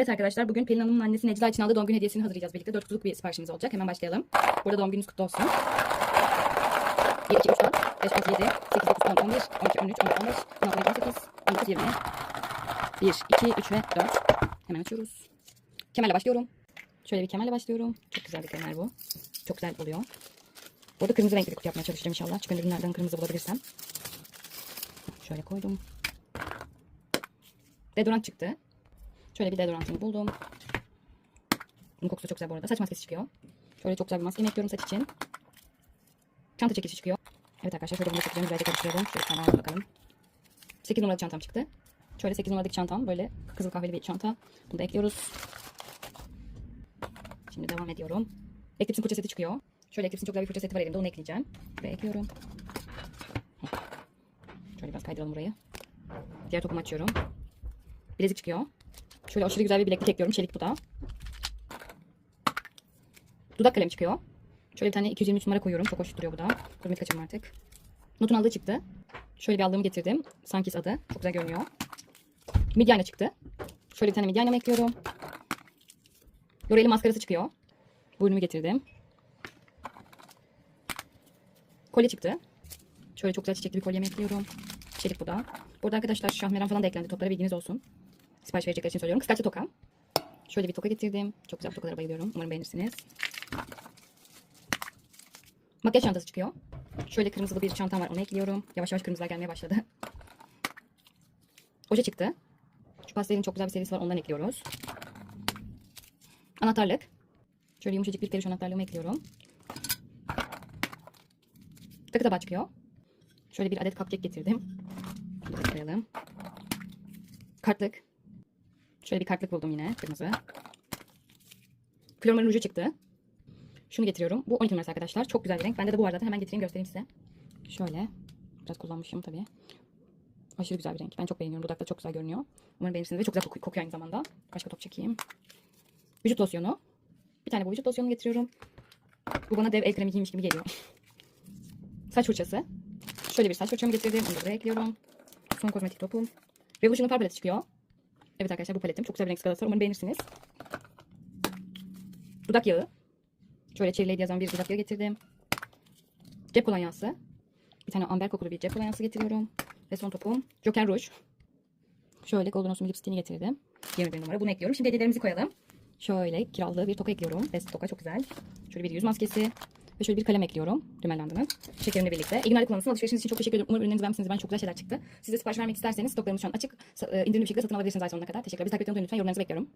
Evet arkadaşlar bugün Pelin Hanım'ın annesi Necla için aldığı doğum günü hediyesini hazırlayacağız birlikte. 4 kutluluk bir siparişimiz olacak. Hemen başlayalım. Burada doğum gününüz kutlu olsun. 1, 2, 3, 4, 5, 6, 7, 8, 9, 10, 11, 12, 13, 14, 15, 16, 17, 18, 19, 20. 1, 2, 3 ve 4. Hemen açıyoruz. Kemerle başlıyorum. Şöyle bir kemerle başlıyorum. Çok güzel bir kemer bu. Çok güzel oluyor. Bu arada kırmızı renkli bir kutu yapmaya çalışacağım inşallah. Çıkan ürünlerden kırmızı bulabilirsem. Şöyle koydum. Deodorant çıktı. Şöyle bir deodorantını buldum. Bunun kokusu çok güzel bu arada. Saç maskesi çıkıyor. Şöyle çok güzel bir maske ekliyorum saç için. Çanta çekişi çıkıyor. Evet arkadaşlar şöyle bunu çekeceğim. Güzelce karıştıralım. Şöyle bir tane bakalım. 8 numaralı çantam çıktı. Şöyle 8 numaradaki çantam böyle kızıl kahveli bir çanta. Bunu da ekliyoruz. Şimdi devam ediyorum. Eklips'in fırça seti çıkıyor. Şöyle Eklips'in çok güzel bir fırça seti var elimde. Onu ekleyeceğim. Ve ekliyorum. Şöyle biraz kaydıralım burayı. Diğer topumu açıyorum. Bilezik çıkıyor. Şöyle aşırı güzel bir bileklik ekliyorum. Çelik bu da. Dudak kalemi çıkıyor. Şöyle bir tane 223 numara koyuyorum. Çok hoş duruyor bu da. Kozmetik açalım artık. Notun aldığı çıktı. Şöyle bir aldığımı getirdim. Sankis adı. Çok güzel görünüyor. Midye ayna çıktı. Şöyle bir tane midye aynamı ekliyorum. L'Oreal'in maskarası çıkıyor. Bu ürünümü getirdim. Kolye çıktı. Şöyle çok güzel çiçekli bir kolyemi ekliyorum. Çelik bu da. Burada arkadaşlar şahmeran falan da eklendi. Toplara bilginiz olsun. Sipariş verecekler için söylüyorum. Kıskaçlı toka. Şöyle bir toka getirdim. Çok güzel tokalara bayılıyorum. Umarım beğenirsiniz. Makyaj çantası çıkıyor. Şöyle kırmızılı bir çantam var. Onu ekliyorum. Yavaş yavaş kırmızılar gelmeye başladı. Oje çıktı. Şu pastelin çok güzel bir serisi var. Ondan ekliyoruz. Anahtarlık. Şöyle yumuşacık bir peluş anahtarlığımı ekliyorum. Takı tabağı çıkıyor. Şöyle bir adet cupcake getirdim. Da koyalım. Kartlık. Şöyle bir kartlık buldum yine. Kırmızı. Flormar'ın ruju çıktı. Şunu getiriyorum. Bu 12 numarası arkadaşlar. Çok güzel bir renk. Bende de bu arada. Hemen getireyim göstereyim size. Şöyle. Biraz kullanmışım tabii. Aşırı güzel bir renk. Ben çok beğeniyorum. Dudakta çok güzel görünüyor. Umarım beğenirsiniz ve çok güzel koku- kokuyor aynı zamanda. Başka top çekeyim. Vücut losyonu. Bir tane bu vücut losyonu getiriyorum. Bu bana dev el kremi giymiş gibi geliyor. Saç fırçası. Şöyle bir saç fırçamı getirdim. Onu da buraya ekliyorum. Son kozmetik topum. Revolution'un far paleti çıkıyor. Evet arkadaşlar bu paletim. Çok güzel bir renk skalası. Umarım beğenirsiniz. Dudak yağı. Şöyle Cherry yazan bir dudak yağı getirdim. Cep kolonyası. Bir tane amber kokulu bir cep kolonyası getiriyorum. Ve son topum. Joker Rouge. Şöyle Golden Osmo lipstick'ini getirdim. 21 numara. Bunu ekliyorum. Şimdi hediyelerimizi koyalım. Şöyle kiralığı bir toka ekliyorum. Best toka çok güzel. Şöyle bir yüz maskesi. Ve şöyle bir kalem ekliyorum. Dümen bandının. Şekerimle birlikte. İyi günler kullanırsın. Alışverişiniz için çok teşekkür ederim. Umarım ürünlerinizi beğenmişsiniz. Ben çok güzel şeyler çıktı. Size sipariş vermek isterseniz stoklarımız şu an açık. E, indirimli bir şekilde satın alabilirsiniz ay sonuna kadar. Teşekkürler. Bizi takip unutmayın. Lütfen yorumlarınızı bekliyorum.